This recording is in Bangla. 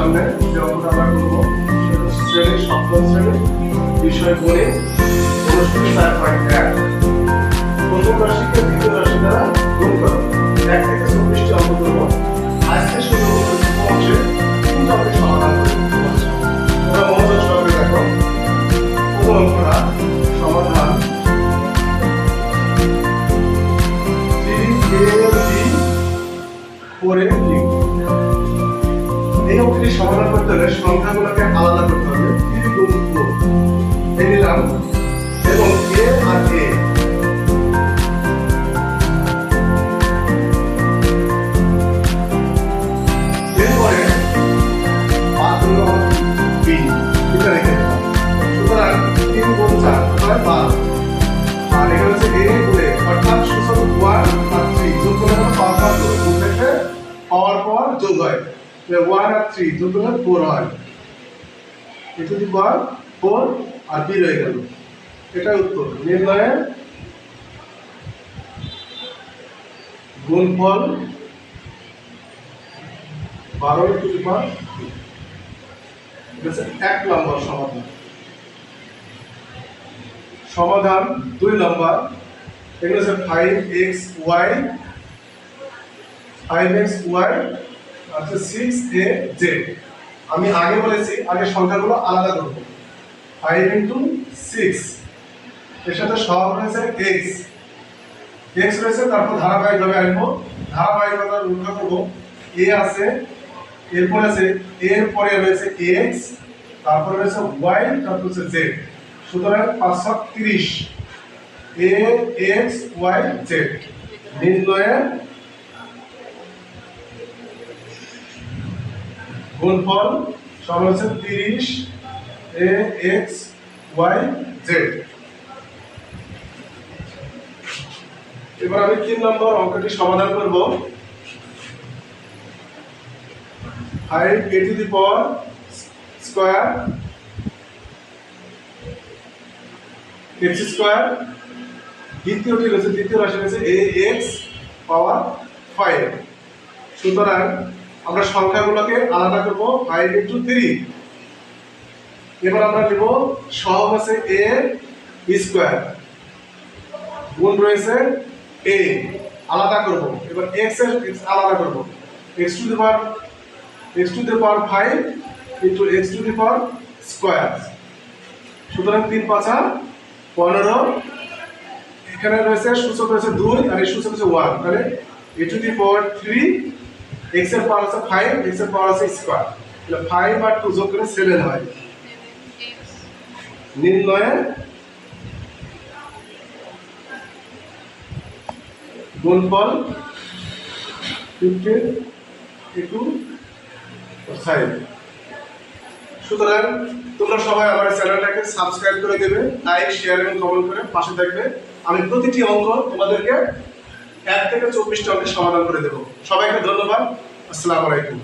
সামনে যে আমরা করব সেটা শ্রেণির সপ্তম শ্রেণির বিষয় গণিত অনুষ্ঠিত চার পয়েন্ট এক। প্রথম রাশিকে দ্বিতীয় রাশি দ্বারা গুণ করো। এক থেকে চব্বিশটি অঙ্ক করব। আজকে শুরু তিনটা অঙ্কের সমাধান করে তোমরা মনোযোগ সহকারে দেখো। প্রথম অঙ্কটা সমাধান। থ্রি এ, বি, ফোরে কিউ এই অঙ্কটি সমাধান করতে হলে সংখ্যাগুলোকে আলাদা করতে হবে। থ্রি এই নিলাম। এবং এ আর এ পাওয়ার পর যোগ হয়। ওয়ান আর থ্রি করলে ফোর হয়। A to the power four R B রয়ে গেল। এটাই উত্তর। নির্ণয়ে গুণফল বারো টু দি পাওয়ার এক নম্বর সমাধান। সমাধান দুই নম্বর। এগুলো হচ্ছে five X Y five X Y আচ্ছা সিক্স এ জেড আমি আগে বলেছি, আগে সংখ্যাগুলো আলাদা করব। ফাইভ ইন্টু সিক্স এর সাথে সব রয়েছে এক্স এক্স রয়েছে, তারপর ধারাবাহিকভাবে আসব ধারাবাহিকতা রক্ষা করব। এ আছে, এরপর আছে এর পরে রয়েছে এক্স তারপরে রয়েছে ওয়াই তারপর হচ্ছে জেড সুতরাং পাঁচশো তিরিশ। এ এক্স ওয়াই জেড নির্ণয়ে গুণফল সমান হচ্ছে তিরিশ, এ, এক্স, ওয়াই, জেড। এবার আমি তিন নম্বর অঙ্কটি সমাধান করব। Five A to the power square, X square. দ্বিতীয়টি রয়েছে, দ্বিতীয় রাশি রয়েছে, এ, এক্স পাওয়ার ফাইভ। সুতরাং আমরা সংখ্যাগুলোকে আলাদা করব ফাইভ ইন্টু থ্রি এবার আমরা নেব, সহগ আছে এ স্কোয়ার গুণ রয়েছে এ আলাদা করব। এবার এক্সের আলাদা করব। X to the power X to the power five into X to the power square সুতরাং তিন পাঁচা পনেরো। এখানে রয়েছে সূচক রয়েছে দুই আর এই সূচক হচ্ছে ওয়ান তাহলে A to the power three এক্সের পাওয়ার আছে ফাইভ এক্সের পাওয়ার আছে স্কোয়ার তাহলে ফাইভ আর টু যোগ করে সেভেন হয়। নির্ণয়ে গুণফল ফিফটিন ইন্টু ফাইভ সুতরাং তোমরা সবাই আমার চ্যানেলটাকে সাবস্ক্রাইব করে দেবে লাইক শেয়ার এবং কমেন্ট করে পাশে থাকবে। আমি প্রতিটি অঙ্ক তোমাদেরকে এক থেকে চব্বিশটা অঙ্কের সমাধান করে দেবো। সবাইকে ধন্যবাদ। আসসালামু আলাইকুম।